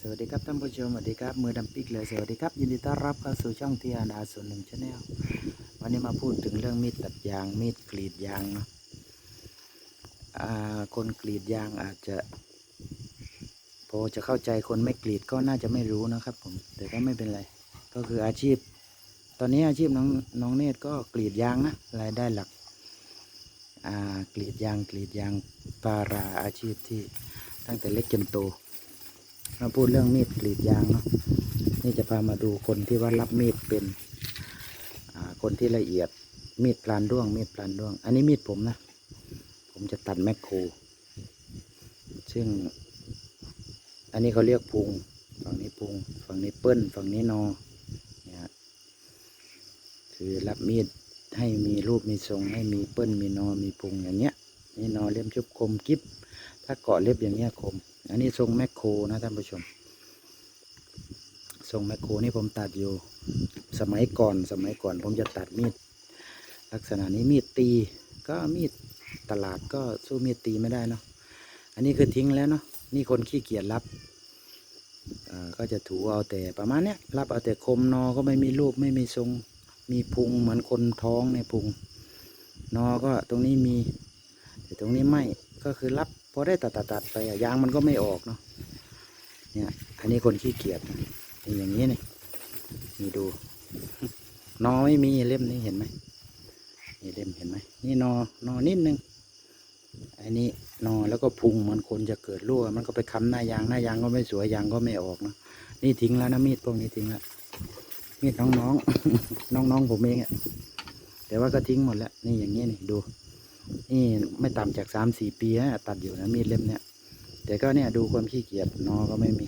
สวัสดีครับท่านผู้ชมสวัสดีครับมือดำปิกเลยสวัสดีครับยินดีต้อนรับเข้าสู่ช่องทีอานาส่วนหนึ่งชาแนลวันนี้มาพูดถึงเรื่องมีดตัดยางมีดกรีดยางนะคนกรีดยางอาจจะ พอจะเข้าใจคนไม่กรีดก็น่าจะไม่รู้นะครับ ผม แต่ก็ไม่เป็นไร ก็คืออาชีพ ตอนนี้อาชีพน้องน้องเนตรก็กรีดยางนะรายได้หลักกรีดยางกรีดยางปาราอาชีพที่ตั้งแต่เล็กจนโต มาพูดเรื่องมีดกรีดยางเนาะนี่จะพามาดูคนที่ว่ารับมีดเป็นคนที่ละเอียดมีดพลานด้วง มีดพลานด้วง อันนี้มีดผมนะ ผมจะตัดแมคโครซึ่ง อันนี้เขาเรียกพุง ฝั่งนี้พุง ฝั่งนี้เปิ้ล ฝั่งนี้นอเนี่ยคือรับมีดให้มีรูปมีทรงให้มีเปิ้ลมีนอมีพุงอย่างเงี้ย นี่นอเล่มชุบคมกิฟ ถ้าเกาะเล็บอย่างเงี้ยคม อันนี้ทรงแมคโครนะท่านผู้ชม ทรงแมคโครนี่ผมตัดอยู่ สมัยก่อนสมัยก่อนผมจะตัดมีด ลักษณะนี้มีดตีก็มีดตลาดก็สู้มีดตีไม่ได้เนาะ อันนี้คือทิ้งแล้วเนาะ นี่คนขี้เกียจรับก็จะถูเอาแต่ประมาณเนี้ยรับเอาแต่คมนอก็ไม่มีรูปไม่มีทรง มีพุงเหมือนคนท้องในพุง นอก็ตรงนี้มีแต่ตรงนี้ไม่ก็คือรับ อได้ตัดตัดตัดไปอะยางมันก็ไม่ออกเนาะเนี่ย อันนี้คนขี้เกียจนะนี่อย่างนี้นี่นี่ดู นอไม่มีเล่มนี้เห็นไหมนี่เล่มเห็นไหมนี่นอนอนิดนึงอันนี้นอแล้วก็พุงมันคนจะเกิดรั่ว มันก็ไปค้ำหน้ายางหน้ายางก็ไม่สวยยางก็ไม่ออกเนาะนี่ทิ้งแล้วนะมีดพวกนี้ทิ้งแล้วมีดน้องๆน้องๆผมเองอะแต่ว่าก็ทิ้งหมดแล้วนี่อย่างนี้นี่ดู นี่ไม่ต่ำจากสามสี่ปีนะตัดอยู่นะมีดเล่มเนี้ยแต่ก็เนี่ยดูความขี้เกียจนอก็ไม่มี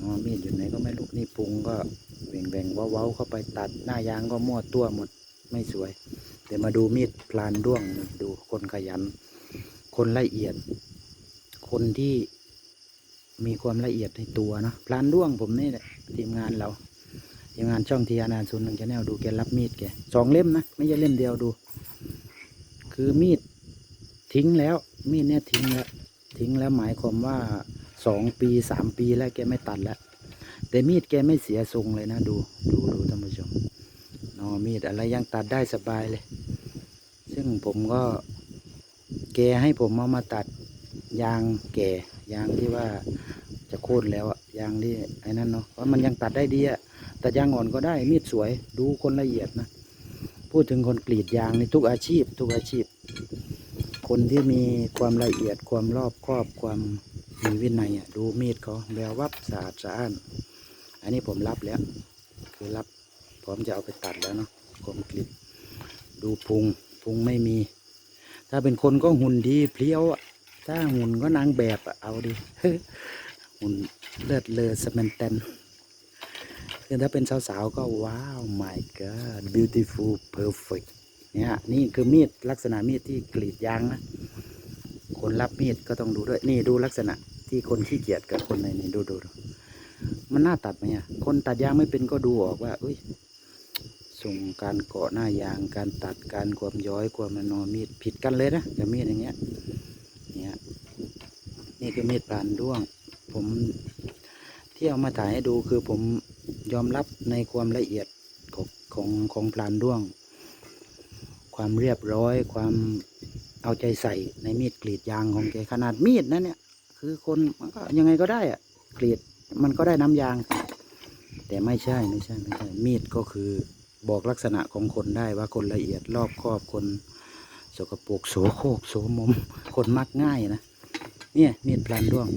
นอมีดอยู่ไหนก็ไม่รู้นี่พุงก็แบ่งแบ่งเว้าๆเข้าไปตัดหน้ายางก็มั่วตัวหมดไม่สวย แต่มาดูมีดพลานด้วงดูคนขยัน คนละเอียด คนที่มีความละเอียดในตัวนะพลานด้วงผมนี่แหละทีมงานเราทีมงานช่องทีอานานศูนย์หนึ่งชาแนลดูแกรับมีดแกสองเล่มนะไม่ใช่เล่มเดียวดู คือมีดทิ้งแล้ว มีดเนี่ยทิ้งแล้วทิ้งแล้วหมายความว่าสองปีสามปีแล้วแกไม่ตัดแล้ว แต่มีดแกไม่เสียทรงเลยนะ ดูดูดูท่านผู้ชมนอมีดอะไรยังตัดได้สบายเลย ซึ่งผมก็แกให้ผมเอามาตัดยางแก่ยางที่ว่าจะโค่นแล้วอะยางที่ไอ้นั่นเนาะเพราะมันยังตัดได้ดีอะแต่ยางอ่อนก็ได้มีดสวยดูคนละเอียดนะ พูดถึงคนกรีดยางในทุกอาชีพ ทุกอาชีพ คนที่มีความละเอียดความรอบครอบความมีวินัยอะดูมีดเขาแวววับสะอาดสะอ้าน อันนี้ผมรับแล้ว คือรับพร้อมจะเอาไปตัดแล้วเนาะผมกรีดดูพุงพุงไม่มี ถ้าเป็นคนก็หุ่นดีเพลี้ยวถ้าหุ่นก็นางแบบเอาดิหุ่นเลือดเลอสแมนเตน คือถ้าเป็นสาวๆก็ว้าว my god beautiful perfect เนี่ยนี่คือมีดลักษณะมีดที่กรีดยางนะ คนรับมีดก็ต้องดูด้วย นี่ดูลักษณะที่คนขี้เกียจกับคนในนี่ดูดูดูมันน่าตัดไหมอะ คนตัดยางไม่เป็นก็ดูออกว่าเอ้ยส่งการเกาะหน้ายางการตัดการความย้อยความมันนอมีดผิดกันเลยนะกับมีดอย่างเงี้ยเนี่ยนี่คือมีดปลานด้วง ผมที่เอามาถ่ายให้ดูคือผม ยอมรับในความละเอียดของของของปลานด้วง ความเรียบร้อย ความเอาใจใส่ในมีดกรีดยางของแกขนาดมีดนะเนี่ย คือคนมันก็ยังไงก็ได้อะกรีดมันก็ได้น้ำยาง แต่ไม่ใช่ไม่ใช่ไม่ใช่มีดก็คือบอกลักษณะของคนได้ว่าคนละเอียดรอบครอบคนสกปรกโสโครกโสมม คนมักง่ายนะ เนี่ยมีดพลานด้วง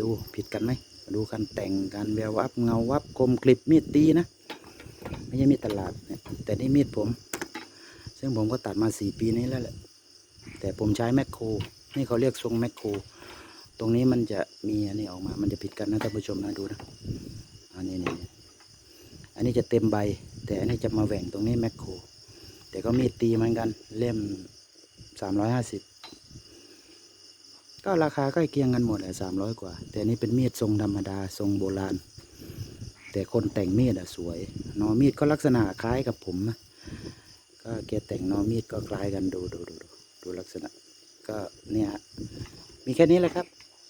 ดูผิดกันไหม ดูการแต่งการแวววับเงาวับคมกริบมีดตีนะ ไม่ใช่มีดตลาดเนี่ยแต่นี่มีดผม ซึ่งผมก็ตัดมาสี่ปีนี้แล้วแหละ แต่ผมใช้แมคโครนี่เขาเรียกทรงแมคโครตรงนี้มันจะมีอันนี้ออกมา มันจะผิดกันนะท่านผู้ชมนะดูนะอันนี้นี่อันนี้จะเต็มใบ แต่อันนี้จะมาแหว่งตรงนี้แมคโครแต่ก็มีดตีเหมือนกันเล่มสามร้อยห้าสิบ ก็ราคาใกล้เคียงกันหมดแหละสามร้อยกว่า แต่อันนี่เป็นมีดทรงธรรมดาทรงโบราณ แต่คนแต่งมีดอะสวยนอมีดก็ลักษณะคล้ายกับผมนะก็แกแต่งนอมีดก็คล้ายกันดูดูดูดูดูลักษณะ ก็เนี่ยมีแค่นี้แหละครับ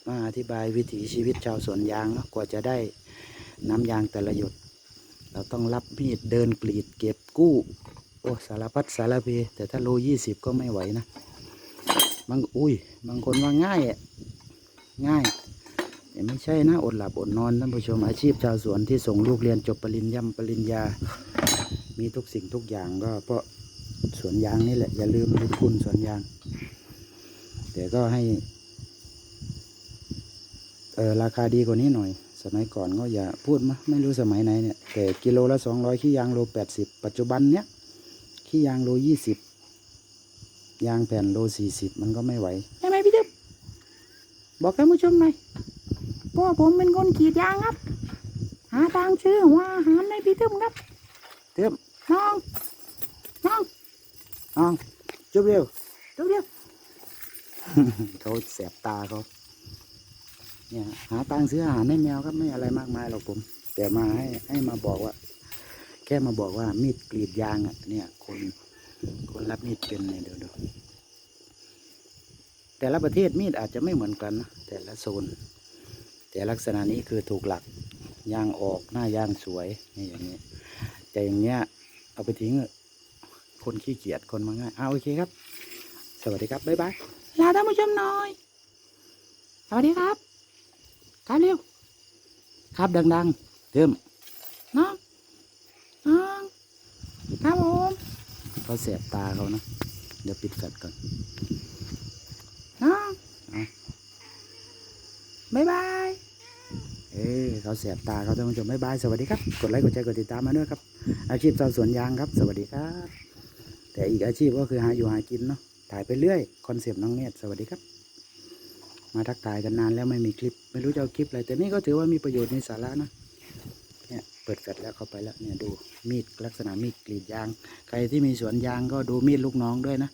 มมาอธิบายวิถีชีวิตชาวสวนยางเนาะกว่าจะได้น้ำยางแต่ละหยด เราต้องรับมีดเดินกรีดเก็บกู้ โอ้สารพัดสารเพแต่ถ้าโลยี่สิบก็ไม่ไหวนะ บางอุ้ย บางคนว่าง่ายอะง่ายแต่ไม่ใช่นะอดหลับอดนอนท่านผู้ชมอาชีพชาวสวนที่ส่งลูกเรียนจบปริญญาปริญญา มีทุกสิ่งทุกอย่างก็เพราะสวนยางนี่แหละอย่าลืมบุญคุณสวนยาง แต่ก็ให้เออราคาดีกว่านี้หน่อย สมัยก่อนก็อย่าพูดมะไม่รู้สมัยไหนเนี่ยแต่กิโลละสองร้อยขี้ยางโลแปดสิบปัจจุบันเนี้ยขี้ยางโลยี่สิบ ยางแผ่นโลสี่สิบมันก็ไม่ไหวใช่ไหมพี่ตึ๊บบอกท่านผู้ชมหน่อยเพราะผมเป็นคนกรีดยางครับ หาทางซื้อหัวอาหารในพี่ตึ๊บครับตึ๊บน้องน้องน้องจุบเร็วจุบเร็วเขาแสบตาเขาเนี่ยหาตังค์ซื้ออาหารให้แมวครับไม่อะไรมากมายหรอกผม แต่มาให้ให้มาบอกว่า แค่มาบอกว่ามีดกรีดยางอะเนี่ย คน คนรับมีดเป็นเนี่ยเดี๋ยวดูแต่ละประเทศมีดอาจจะไม่เหมือนกันนะแต่ละโซน แต่ลักษณะนี้คือถูกหลักย่างออกหน้าย่างสวยนี่อย่างนี้ แต่อย่างเงี้ยเอาไปทิ้งคนขี้เกียจคนมาง่ายอ่าโอเคครับ สวัสดีครับ บ๊ายบายลาท่านผู้ชมหน่อย สวัสดีครับครับเร็วครับดังๆเติมน้องน้องครับผม เขาเสียบตาเขานะ เดี๋ยวปิดแฟลชก่อนน้องเอาบ๊ายบาย เอ้ยเขาเสียบตาเขาท่านผู้ชมบ๊ายบาย สวัสดีครับ กดไลค์ กดแชร์ กดติดตามมาด้วยครับ อาชีพชาวสวนยางครับ สวัสดีครับ แต่อีกอาชีพก็คือหาอยู่หากินเนาะ ถ่ายไปเรื่อย คอนเซปต์น้องเนตรสวัสดีครับ มาทักทายกันนานแล้วไม่มีคลิป ไม่รู้จะเอาคลิปอะไร แต่นี่ก็ถือว่ามีประโยชน์มีสาระนะ เนี่ยเปิดแฟลชแล้วเข้าไปแล้วเนี่ยดูมีดลักษณะมีดกรีดยาง ใครที่มีสวนยางก็ดูมีดลูกน้องด้วยนะ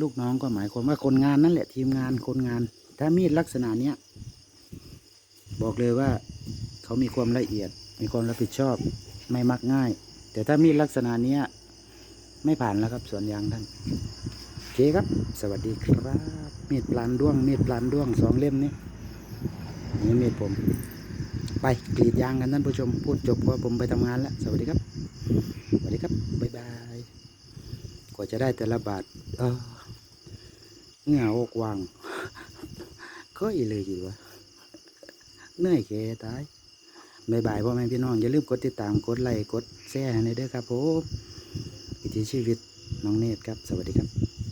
ลูกน้องก็หมายความว่าคนงานนั่นแหละทีมงานคนงาน ถ้ามีดลักษณะเนี้ยบอกเลยว่าเขามีความละเอียด มีความรับผิดชอบไม่มักง่าย แต่ถ้ามีดลักษณะเนี้ยไม่ผ่านแล้วครับสวนยางท่านโอเคครับ สวัสดีครับมีดปลานด้วงมีดปลานด้วงสองเล่มนี้นี่มีดผม ไปกรีดยางกันท่านผู้ชม พูดจบก็ผมไปทำงานแล้ว สวัสดีครับ สวัสดีครับ บ๊ายบาย กว่าจะได้แต่ละบาท เออเหงื่อกวางก็อีเลยอยู่วะเหนื่อยแค่ตายบายบายพ่อแม่พี่น้อง อย่าลืมกดติดตาม กดไลค์ กดแชร์ในเด้อครับผมวิถีชีวิตน้องเนตรครับ สวัสดีครับ